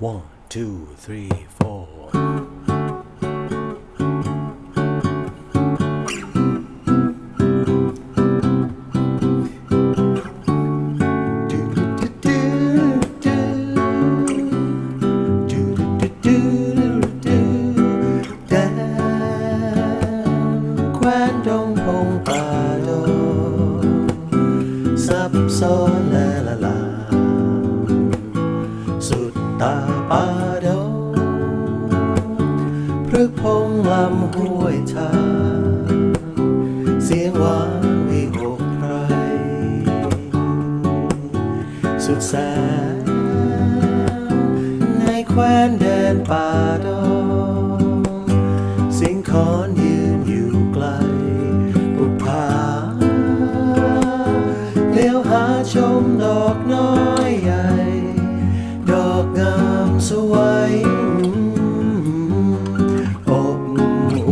One, two, three, four. ซับซ้อนและละลา ตาป่าดงพฤกพงลำห้วยทางเสียงหวานวิหกไพรสุดแสนในแคว้นแดนป่าดงสิงคอนยืนอยู่ไกลปุกผาเลี้ยวหาชมดอกน้อยใหญ่ามสวยอบอ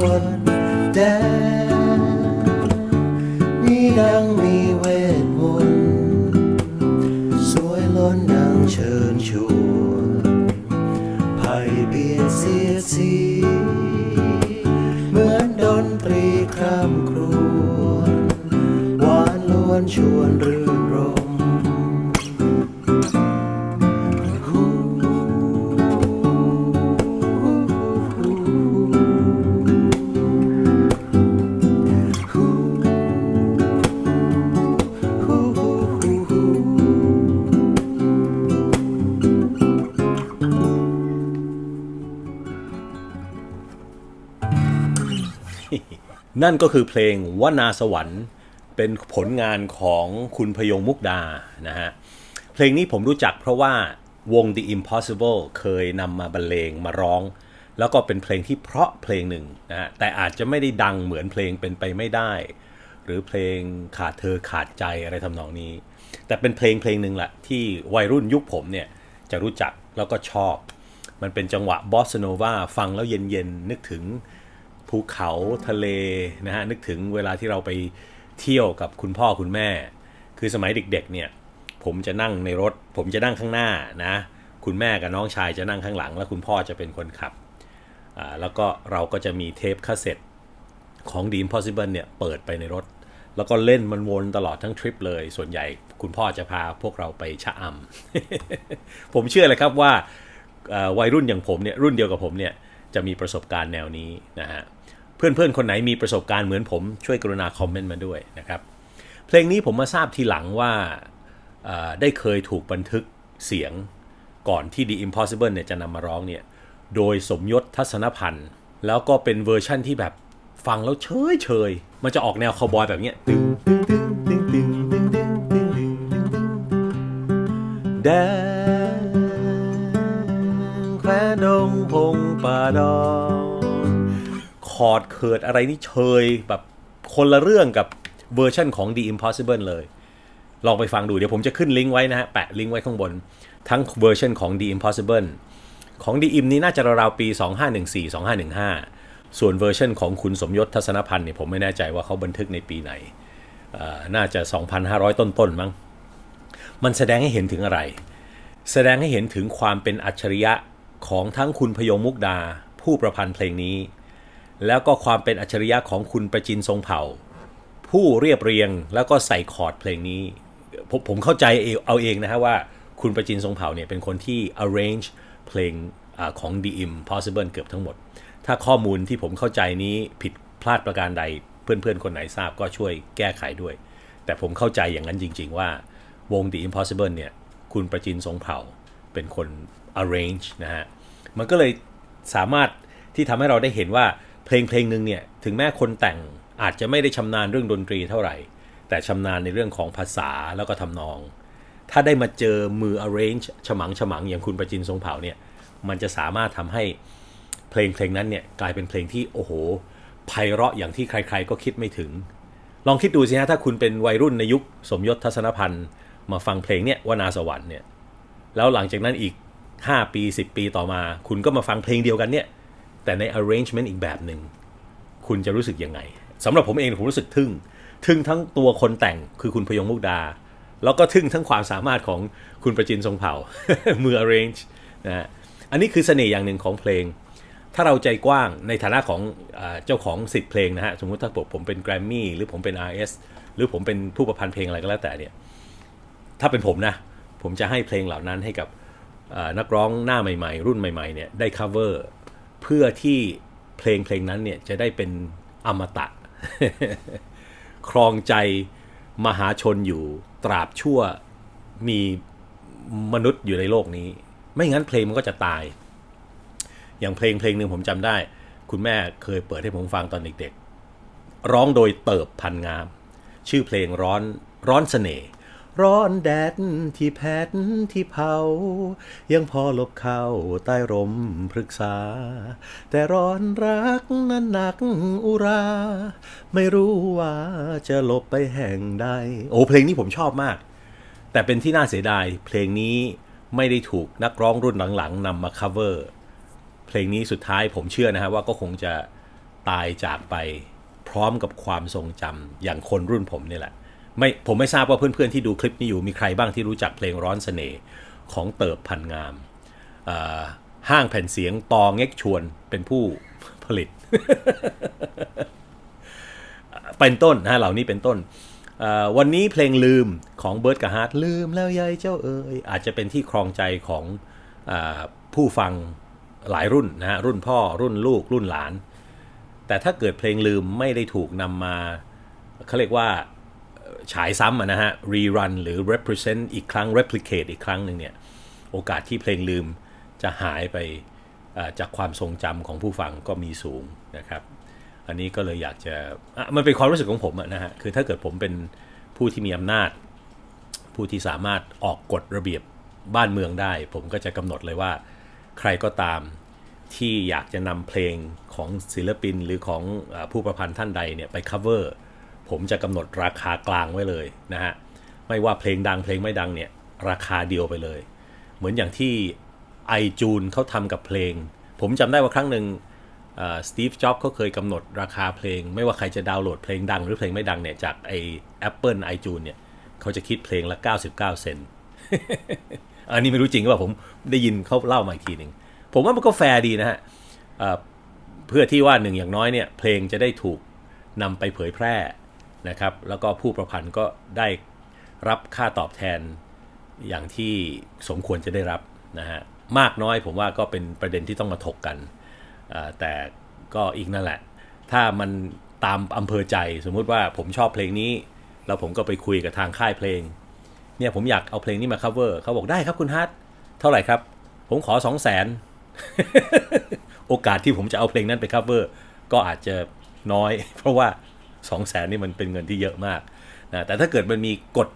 วนแดนนี่ดังมีเวทมนต์สวยล้นดังเชิญชวนไผ่เบียดเสียดสีเหมือนดนตรีคร่ำครวญหวานล้วนชวนรื่นรม นั่นก็คือเพลงวนาสวรรค์เป็นผลงานของคุณพยงมุกดานะฮะเพลงนี้ผมรู้จักเพราะว่าวง The Impossible เคยนำมาบรรเลงมาร้อง แล้วก็เป็นเพลงที่เพราะเพลงหนึ่งนะฮะแต่อาจจะไม่ได้ดังเหมือนเพลงเป็นไปไม่ได้ หรือเพลงขาดเธอขาดใจอะไรทำนองนี้ แต่เป็นเพลงเพลงหนึ่งแหละที่วัยรุ่นยุคผมเนี่ยจะรู้จักแล้วก็ชอบ มันเป็นจังหวะบอสโนวาฟังแล้วเย็นๆนึกถึง ภูเขาทะเลนะฮะนึกถึงเวลาที่เราไปเที่ยวกับคุณพ่อคุณแม่ คือสมัยเด็กๆเนี่ยผมจะนั่งในรถ ผมจะนั่งข้างหน้านะคุณแม่กับน้องชายจะนั่งข้างหลัง แล้วคุณพ่อจะเป็นคนขับอ่าแล้วก็เราก็จะมีเทปคาสเซ็ตของ d ีม Possible เนี่ยเปิดไปในรถ แล้วก็เล่นมันวนตลอดทั้งทริปเลย ส่วนใหญ่คุณพ่อจะพาพวกเราไปชะอำผมเชื่อเลยครับว่าวัยรุ่นอย่างผมเนี่ยรุ่นเดียวกับผมเนี่ยจะมีประสบการณ์แนวนี้นะฮะ เพื่อนๆ คนไหนมีประสบการณ์เหมือนผมช่วยกรุณาคอมเมนต์มาด้วยนะครับเพลงนี้ผมมาทราบทีหลังว่าได้เคยถูกบันทึกเสียงก่อนที่ The Impossible เนี่ยจะนำมาร้องเนี่ยโดยสมยศทัศนพันธ์ แล้วก็เป็นเวอร์ชั่นที่แบบฟังแล้วเฉยเฉยมันจะออกแนวคาวบอยแบบเนี้ยตึงตึงตึงตึงตึงตึงตึงตึงตึงตึงตึงแดนแควนดงพงป่าดอนคอร์ด เคิดอะไรนี่เชยแบบคนละเรื่องกับเวอร์ชันของ The Impossible เลย ลองไปฟังดูเดี๋ยวผมจะขึ้นลิงก์ไว้นะฮะ แปะลิงก์ไว้ข้างบน ทั้งเวอร์ชันของ The Impossible ของ The Im นี่น่าจะราวๆปี 2514 2515 ส่วนเวอร์ชันของคุณสมยศทัศนพันธ์เนี่ยผมไม่แน่ใจว่าเขาบันทึกในปีไหน น่าจะ 2,500 ต้นๆมั้ง มันแสดงให้เห็นถึงอะไร แสดงให้เห็นถึงความเป็นอัจฉริยะของทั้งคุณพยงมุกดา ผู้ประพันธ์เพลงนี้ แล้วก็ความเป็นอัจฉริยะของคุณประจินทรงเผ่า ผู้เรียบเรียงแล้วก็ใส่คอร์ดเพลงนี้ ผมผมเข้าใจเอเอาเองนะฮะว่าคุณประจินทรงเผ่าเนี่ยเป็นคนที่ arrange เพลงอของ The Impossible เกือบทั้งหมด ถ้าข้อมูลที่ผมเข้าใจนี้ผิดพลาดประการใดเพื่อนๆ คนไหนทราบก็ช่วยแก้ไขด้วย แต่ผมเข้าใจอย่างนั้นจริง ๆ ว่าวง The Impossible เนี่ยคุณประจินทรงเผ่าเป็นคน arrange นะฮะ มันก็เลยสามารถที่ทำให้เราได้เห็นว่า เพลงเพลงหนึ่งเนี่ยถึงแม้คนแต่งอาจจะไม่ได้ชำนาญเรื่องดนตรีเท่าไหร่ แต่ชำนาญในเรื่องของภาษาแล้วก็ทำนอง ถ้าได้มาเจอมือ arrange ฉมังฉมังอย่างคุณประจินทรงเผ่าเนี่ยมันจะสามารถทำให้เพลงเพลงนั้นเนี่ยกลายเป็นเพลงที่โอ้โหไพเราะอย่างที่ใคร ๆ ก็คิดไม่ถึง ลองคิดดูสิฮะถ้าคุณเป็นวัยรุ่นในยุคสมยศทัศนพันธ์มาฟังเพลงเนี่ยวนาสวรรค์เนี่ยแล้วหลังจากนั้นอีก 5 ปี 10 ปีต่อมา คุณก็มาฟังเพลงเดียวกันเนี่ย แต่ใน arrangement อีกแบบหนึ่งคุณจะรู้สึกยังไงสำหรับผมเองผมรู้สึกทึ่ง ทึ่งทั้งตัวคนแต่งคือคุณพยงมุกดา แล้วก็ทึ่งทั้งความสามารถของคุณประจินทรงเผ่า มือ arrange นะฮะอันนี้คือเสน่ห์อย่างหนึ่งของเพลง ถ้าเราใจกว้างในฐานะของอเจ้าของสิทธิ์เพลงนะฮะ สมมุติถ้าผมเป็นแกรมมี่หรือผมเป็น RS หรือผมเป็นผู้ประพันธ์เพลงอะไรก็แล้วแต่เนี่ย ถ้าเป็นผมนะ ผมจะให้เพลงเหล่านั้นให้กับนักร้องหน้าใหม่ ๆ รุ่นใหม่ ๆ เนี่ยได้ cover เพื่อที่เพลงเพลงนั้นเนี่ยจะได้เป็นอมตะ ครองใจมหาชนอยู่ตราบชั่วมีมนุษย์อยู่ในโลกนี้ ไม่งั้นเพลงมันก็จะตาย อย่างเพลงเพลงหนึ่งผมจำได้ คุณแม่เคยเปิดให้ผมฟังตอนเด็กๆ ร้องโดยเติบพันงาม ชื่อเพลงร้อนร้อนเสน่ห์ ร้อนแดดที่แผดที่เผา ยังพอหลบเข้าใต้ร่มพฤกษา แต่ร้อนรักนั้นหนักอุรา ไม่รู้ว่าจะหลบไปแห่งใด โอ้เพลงนี้ผมชอบมาก แต่เป็นที่น่าเสียดาย เพลงนี้ไม่ได้ถูกนักร้องรุ่นหลังๆนำมา cover เพลงนี้สุดท้ายผมเชื่อนะฮะว่าก็คงจะตายจากไปพร้อมกับความทรงจำอย่างคนรุ่นผมนี่แหละ ไม่ผมไม่ทราบว่าเพื่อนๆที่ดูคลิปนี้อยู่มีใครบ้างที่รู้จักเพลงร้อนเสน่ห์ของเติบพันงามห้างแผ่นเสียงตอเง็กชวนเป็นผู้ผลิต เป็นต้นนะเหล่านี้เป็นต้น วันนี้เพลงลืมของเบิร์ดกับฮาร์ดลืมแล้วยายเจ้าเอ๋ยอาจจะเป็นที่ครองใจของอผู้ฟังหลายรุ่นนะฮะรุ่นพ่อรุ่นลูกรุ่นหลาน แต่ถ้าเกิดเพลงลืมไม่ได้ถูกนำมาเขาเรียกว่า ฉายซ้ำนะฮะ rerun หรือ represent อีกครั้ง replicate อีกครั้งหนึ่งเนี่ย โอกาสที่เพลงลืมจะหายไปจากความทรงจำของผู้ฟังก็มีสูงนะครับ อันนี้ก็เลยอยากจะะมันเป็นความรู้สึกของผมนะฮะ คือถ้าเกิดผมเป็นผู้ที่มีอำนาจ ผู้ที่สามารถออกกฎระเบียบบ้านเมืองได้ ผมก็จะกำหนดเลยว่า ใครก็ตามที่อยากจะนำเพลงของศิลปินหรือของผู้ประพันธ์ท่านใดเนี่ยไป cover ผมจะกำหนดราคากลางไว้เลยนะฮะไม่ว่าเพลงดังเพลงไม่ดังเนี่ยราคาเดียวไปเลย เหมือนอย่างที่ไอจูนเขาทำกับเพลง ผมจำได้ว่าครั้งหนึ่งสตีฟ จ็อบเขาเคยกำหนดราคาเพลง ไม่ว่าใครจะดาวน์โหลดเพลงดังหรือเพลงไม่ดังเนี่ย จากไอ Apple iTunes เนี่ย เขาจะคิดเพลงละ 99 เซนต์อันนี้ไม่รู้จริงหรือเปล่าผมได้ยินเขาเล่ามาอีกทีหนึ่ง ผมว่ามันก็แฟร์ดีนะฮะเอ่อเพื่อที่ว่าหนึ่งอย่างน้อยเนี่ย เพลงจะได้ถูกนำไปเผยแพร่ นะครับ แล้วก็ผู้ประพันธ์ก็ได้รับค่าตอบแทนอย่างที่สมควรจะได้รับนะฮะมากน้อยผมว่าก็เป็นประเด็นที่ต้องมาถกกัน แต่ก็อีกนั่นแหละ ถ้ามันตามอำเภอใจสมมุติว่าผมชอบเพลงนี้ แล้วผมก็ไปคุยกับทางค่ายเพลง เนี่ยผมอยากเอาเพลงนี้มา cover เขาบอกได้ครับคุณฮัทเท่าไหร่ครับ ผมขอ 2 0 0 0 0นโอกาสที่ผมจะเอาเพลงนั้นไป cover ก็อาจจะน้อย เพราะว่า 2 0 0 0 0นนี่มันเป็นเงินที่เยอะมากนะแต่ถ้าเกิดมันมีกฎ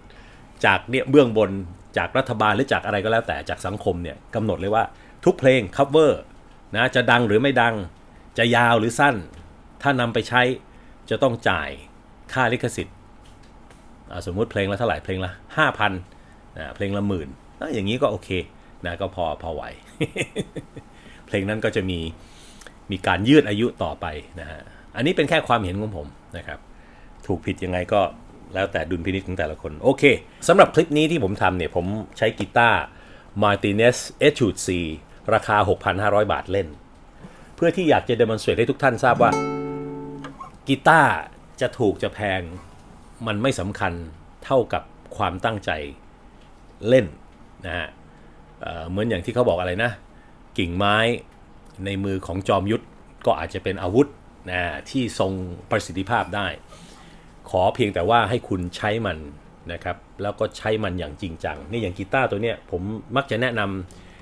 จากเนี่ยเบื้องบนจากรัฐบาลหรือจากอะไรก็แล้วแต่จากสังคมเนี่ยกำหนดเลยว่าทุกเพลง cover นะจะดังหรือไม่ดังจะยาวหรือสั้น ถ้านำไปใช้จะต้องจ่ายค่าลิขสิทธิ์สมมุติเพลงละเท่าไหร่เพลงละห้าพันะเพลงละหมื่นอย่างนี้ก็โอเคนะก็พอพอไหว เพลงนั้นก็จะมีมีการยืดอายุต่อไปนะฮะอันนี้เป็นแค่ความเห็นของผม นะครับ ถูกผิดยังไงก็แล้วแต่ดุลพินิจของแต่ละคน โอเคสำหรับคลิปนี้ที่ผมทำเนี่ย ผมใช้กีตาร์ Martinez Etude C ราคา 6,500 บาทเล่น เพื่อที่อยากจะ demonstrate ให้ทุกท่านทราบว่ากีตาร์จะถูกจะแพงมันไม่สำคัญเท่ากับความตั้งใจเล่นนะฮะเเหมือนอย่างที่เขาบอกอะไรนะ กิ่งไม้ในมือของจอมยุทธก็อาจจะเป็นอาวุธ นะที่ทรงประสิทธิภาพได้ ขอเพียงแต่ว่าให้คุณใช้มันนะครับแล้วก็ใช้มันอย่างจริงจังนี่อย่างกีตาร์ตัวเนี้ยผมมักจะแนะน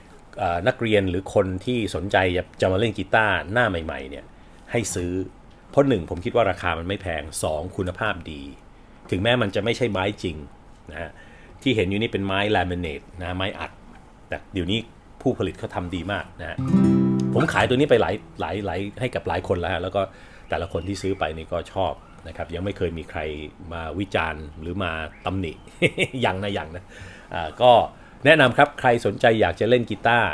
ำนักเรียนหรือคนที่สนใจจะจะมาเล่นกีตาร์หน้าใหม่ๆเนี่ยให้ซื้อ เพราะหนึ่งผมคิดว่าราคามันไม่แพง 2 คุณภาพดี ถึงแม้มันจะไม่ใช่ไม้จริงนะฮะที่เห็นอยู่นี่เป็นไม้ลามิเนตนะไม้อัด แต่เดี๋ยวนี้ผู้ผลิตเขาทำดีมากนะฮะ ผมขายตัวนี้ไปหลายหลายหลายให้กับหลายคนแล้วฮะแล้วก็แต่ละคนที่ซื้อไปนี่ก็ชอบนะครับ ยังไม่เคยมีใครมาวิจารณ์หรือมาตำหนิอยังนะอยังนะก็แนะนำครับใครสนใจอยากจะเล่นกีตาร์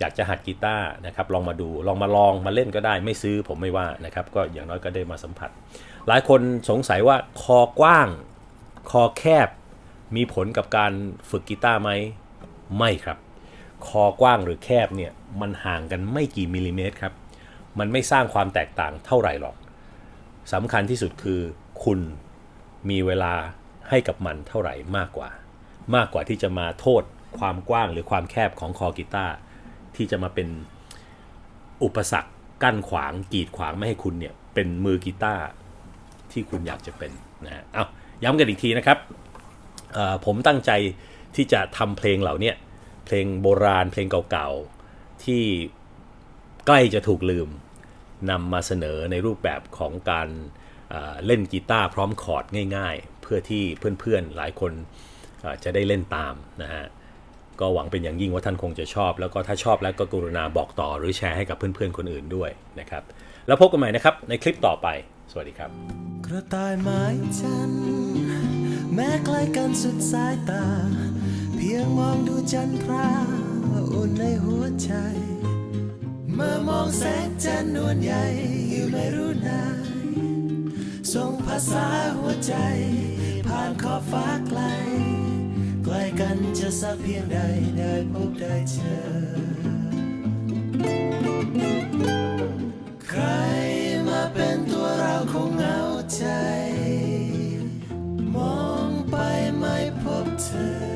อยากจะหัดกีตาร์นะครับลองมาดูลองมาลองมาเล่นก็ได้ไม่ซื้อผมไม่ว่านะครับก็อย่างน้อยก็ได้มาสัมผัส หลายคนสงสัยว่าคอกว้าง คอแคบ มีผลกับการฝึกกีตาร์ไหมไม่ครับ คอกว้างหรือแคบเนี่ยมันห่างกันไม่กี่มิลลิเมตรครับ มันไม่สร้างความแตกต่างเท่าไหร่หรอกสำคัญที่สุดคือคุณมีเวลาให้กับมันเท่าไหร่มากกว่า มากกว่าที่จะมาโทษความกว้างหรือความแคบของคอกีตาร์ที่จะมาเป็นอุปสรรคกั้นขวางกีดขวางไม่ให้คุณเนี่ยเป็นมือกีตาร์ที่คุณอยากจะเป็นนะเอาย้ำกันอีกทีนะครับผมตั้งใจที่จะทำเพลงเหล่านี้ เพลงโบราณเพลงเก่าๆ ที่ใกล้จะถูกลืมนำมาเสนอในรูปแบบของการเอ่อเล่นกีตาร์พร้อมคอร์ดง่ายๆ เพื่อที่เพื่อนๆหลายคนจะได้เล่นตามนะฮะก็หวังเป็นอย่างยิ่งว่าท่านคงจะชอบ แล้วก็ถ้าชอบแล้วก็กรุณาบอกต่อหรือแชร์ให้กับเพื่อนๆคนอื่นด้วยนะครับ แล้วพบกันใหม่นะครับในคลิปต่อไป สวัสดีครับ กระต่ายไม้จันแม้ใกล้กันสุดสายตา พียงมองดูจันทราอุ่นในหัวใจ เมื่อมองแสงจันนวลใหญ่อยู่ไม่รู้นานส่งภาษาหัวใจ ผ่านขอบฟ้าไกล ใกล้กันจะสักเพียงใดได้พบได้เจอ ใครมาเป็นตัวเราคงเหงาใจ มองไปไม่พบเธอ